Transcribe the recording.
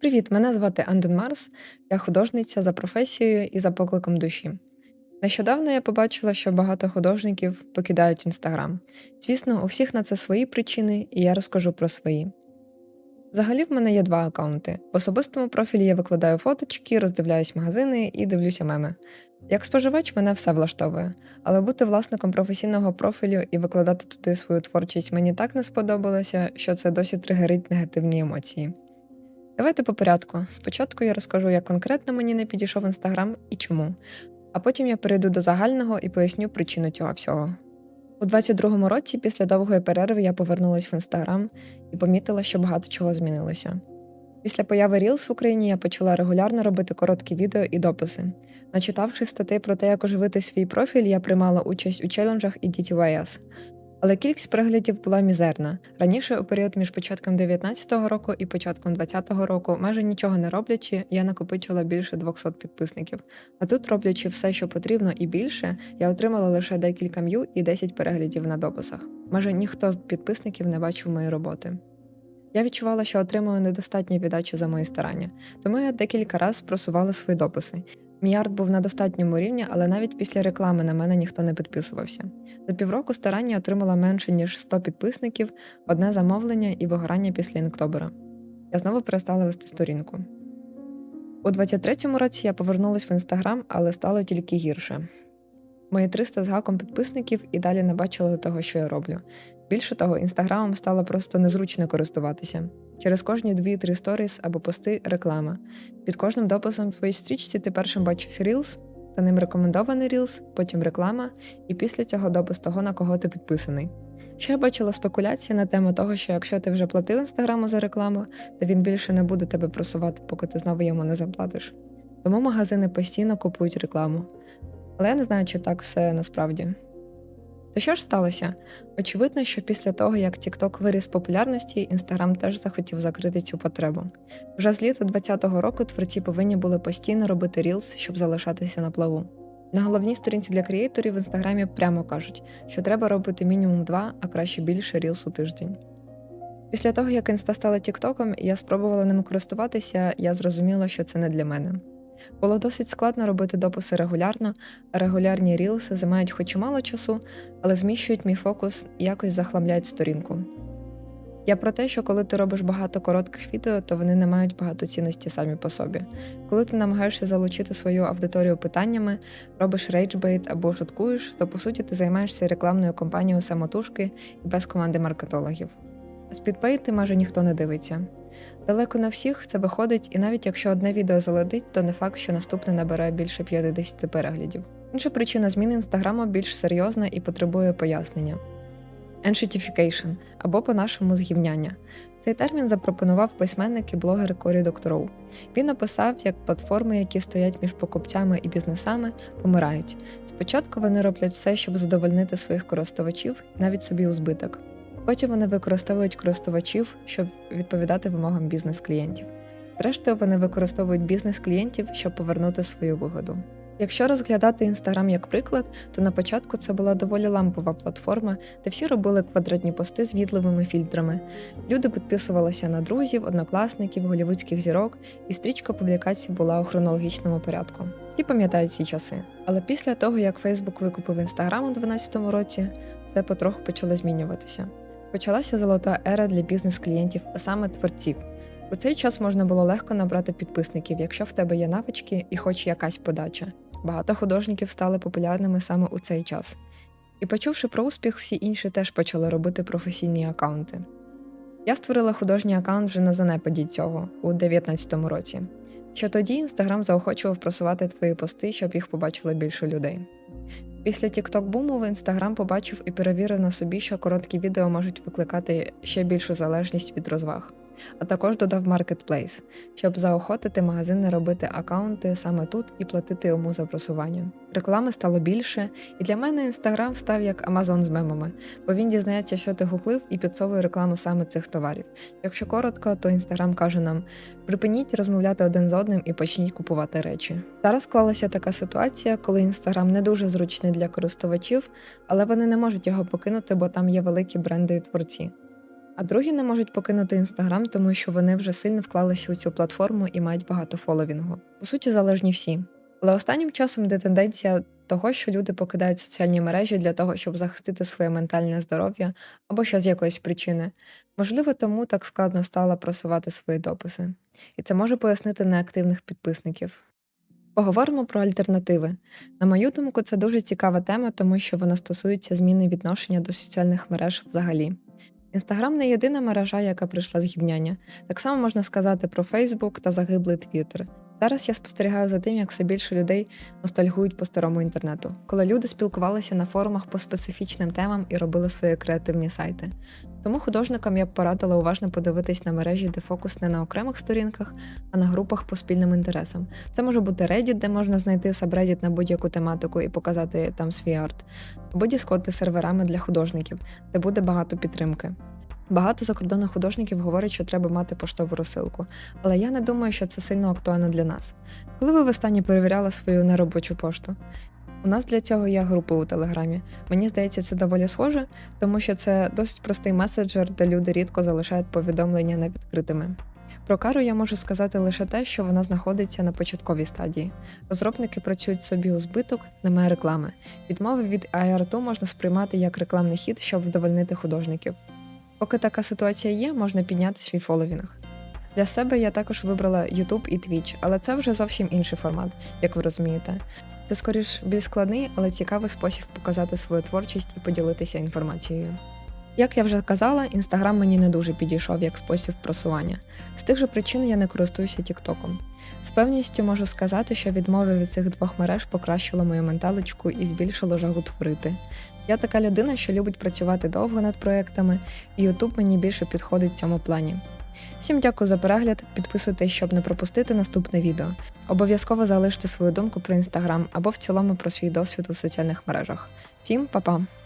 Привіт, мене звати Анден Марс, я художниця за професією і за покликом душі. Нещодавно я побачила, що багато художників покидають інстаграм. Звісно, у всіх на це свої причини, і я розкажу про свої. Взагалі, в мене є два аккаунти. В особистому профілі я викладаю фоточки, роздивляюсь магазини і дивлюся меми. Як споживач, мене все влаштовує, але бути власником професійного профілю і викладати туди свою творчість мені так не сподобалося, що це досі тригерить негативні емоції. Давайте по порядку. Спочатку я розкажу, як конкретно мені не підійшов інстаграм і чому, а потім я перейду до загального і поясню причину цього всього. У 22-му році, після довгої перерви, я повернулася в інстаграм і помітила, що багато чого змінилося. Після появи Reels в Україні я почала регулярно робити короткі відео і дописи. Начитавши статей про те, як оживити свій профіль, я приймала участь у челенджах і DTYS. Але кількість переглядів була мізерна. Раніше, у період між початком 19-го року і початком 20-го року, майже нічого не роблячи, я накопичила більше 200 підписників. А тут, роблячи все, що потрібно, і більше, я отримала лише декілька м'ю і 10 переглядів на дописах. Майже ніхто з підписників не бачив мої роботи. Я відчувала, що отримую недостатньо віддачі за мої старання, тому я декілька разів просувала свої дописи. Мій арт був на достатньому рівні, але навіть після реклами на мене ніхто не підписувався. За півроку старання отримала менше ніж 100 підписників, одне замовлення і вигорання після інктобера. Я знову перестала вести сторінку. У 23-му році я повернулася в інстаграм, але стало тільки гірше. Мої 300 з гаком підписників і далі не бачили того, що я роблю. Більше того, інстаграмом стало просто незручно користуватися. Через кожні 2-3 сторіс або пости реклама. Під кожним дописом в своїй стрічці ти першим бачиш Reels, за ним рекомендований Reels, потім реклама, і після цього допис того, на кого ти підписаний. Ще я бачила спекуляції на тему того, що якщо ти вже платив інстаграму за рекламу, то він більше не буде тебе просувати, поки ти знову йому не заплатиш. Тому магазини постійно купують рекламу. Але я не знаю, чи так все насправді. То що ж сталося? Очевидно, що після того, як TikTok виріс популярності, Instagram теж захотів закрити цю потребу. Вже з літа 2020 року творці повинні були постійно робити Reels, щоб залишатися на плаву. На головній сторінці для креаторів в інстаграмі прямо кажуть, що треба робити мінімум два, а краще більше Reels у тиждень. Після того, як інста стала Тіктоком, я спробувала ними користуватися, я зрозуміла, що це не для мене. Було досить складно робити дописи регулярно, регулярні рілси займають хоч і мало часу, але зміщують мій фокус якось захламляють сторінку. Я про те, що коли ти робиш багато коротких відео, то вони не мають багато цінності самі по собі. Коли ти намагаєшся залучити свою аудиторію питаннями, робиш рейджбейт або шуткуєш, то по суті ти займаєшся рекламною кампанією самотужки і без команди маркетологів. А спідпейти майже ніхто не дивиться. Далеко на всіх це виходить, і навіть якщо одне відео залетить, то не факт, що наступне набере більше 50 переглядів. Інша причина зміни інстаграму більш серйозна і потребує пояснення. Enshitification або по-нашому згівняння. Цей термін запропонував письменник і блогер Корі Докторов. Він описав, як платформи, які стоять між покупцями і бізнесами, помирають. Спочатку вони роблять все, щоб задовольнити своїх користувачів, навіть собі у збиток. Потім вони використовують користувачів, щоб відповідати вимогам бізнес-клієнтів. Зрештою, вони використовують бізнес-клієнтів, щоб повернути свою вигоду. Якщо розглядати Інстаграм як приклад, то на початку це була доволі лампова платформа, де всі робили квадратні пости з відливими фільтрами. Люди підписувалися на друзів, однокласників, голівудських зірок, і стрічка публікацій була у хронологічному порядку. Всі пам'ятають ці часи. Але після того, як Фейсбук викупив Інстаграм у 2012 році, все потроху почало змінюватися. Почалася золота ера для бізнес-клієнтів, а саме творців. У цей час можна було легко набрати підписників, якщо в тебе є навички і хоч якась подача. Багато художників стали популярними саме у цей час. І почувши про успіх, всі інші теж почали робити професійні аккаунти. Я створила художній аккаунт вже на занепаді цього у 2019 році. Ще тоді Інстаграм заохочував просувати твої пости, щоб їх побачило більше людей. Після тікток буму Instagram побачив і перевірив на собі, що короткі відео можуть викликати ще більшу залежність від розваг а також додав Marketplace, щоб заохотити магазини робити аккаунти саме тут і платити йому за просування. Реклами стало більше, і для мене Instagram став як Amazon з мемами, бо він дізнається, що ти гуглив, і підсовує рекламу саме цих товарів. Якщо коротко, то Instagram каже нам: припиніть розмовляти один з одним і почніть купувати речі. Зараз склалася така ситуація, коли Instagram не дуже зручний для користувачів, але вони не можуть його покинути, бо там є великі бренди і творці. А другі не можуть покинути інстаграм, тому що вони вже сильно вклалися у цю платформу і мають багато фоловінгу. По суті, залежні всі. Але останнім часом йде тенденція того, що люди покидають соціальні мережі для того, щоб захистити своє ментальне здоров'я або ще з якоїсь причини. Можливо, тому так складно стало просувати свої дописи. І це може пояснити неактивних підписників. Поговоримо про альтернативи. На мою думку, це дуже цікава тема, тому що вона стосується зміни відношення до соціальних мереж взагалі. Інстаграм не єдина мережа, яка прийшла з гівняння. Так само можна сказати про Фейсбук та загиблий Твіттер. Зараз я спостерігаю за тим, як все більше людей ностальгують по старому інтернету, коли люди спілкувалися на форумах по специфічним темам і робили свої креативні сайти. Тому художникам я б порадила уважно подивитись на мережі, де фокус не на окремих сторінках, а на групах по спільним інтересам. Це може бути Reddit, де можна знайти сабреддіт на будь-яку тематику і показати там свій арт, або Discord з серверами для художників, де буде багато підтримки. Багато закордонних художників говорять, що треба мати поштову розсилку, але я не думаю, що це сильно актуально для нас. Коли ви востаннє перевіряли свою неробочу пошту? У нас для цього є групи у Телеграмі. Мені здається, це доволі схоже, тому що це досить простий меседжер, де люди рідко залишають повідомлення невідкритими. Про кару я можу сказати лише те, що вона знаходиться на початковій стадії. Розробники працюють собі у збиток, немає реклами. Відмови від аерату можна сприймати як рекламний хід, щоб вдовольнити художників. Поки така ситуація є, можна підняти свій фоловінг. Для себе я також вибрала YouTube і Twitch, але це вже зовсім інший формат, як ви розумієте. Це скоріш більш складний, але цікавий спосіб показати свою творчість і поділитися інформацією. Як я вже казала, Інстаграм мені не дуже підійшов як спосіб просування. З тих же причин я не користуюся Тіктоком. З певністю можу сказати, що відмова від цих двох мереж покращила мою менталочку і збільшило жагу творити. Я така людина, що любить працювати довго над проектами, і YouTube мені більше підходить в цьому плані. Всім дякую за перегляд, підписуйтесь, щоб не пропустити наступне відео. Обов'язково залиште свою думку про інстаграм або в цілому про свій досвід у соціальних мережах. Всім па-па!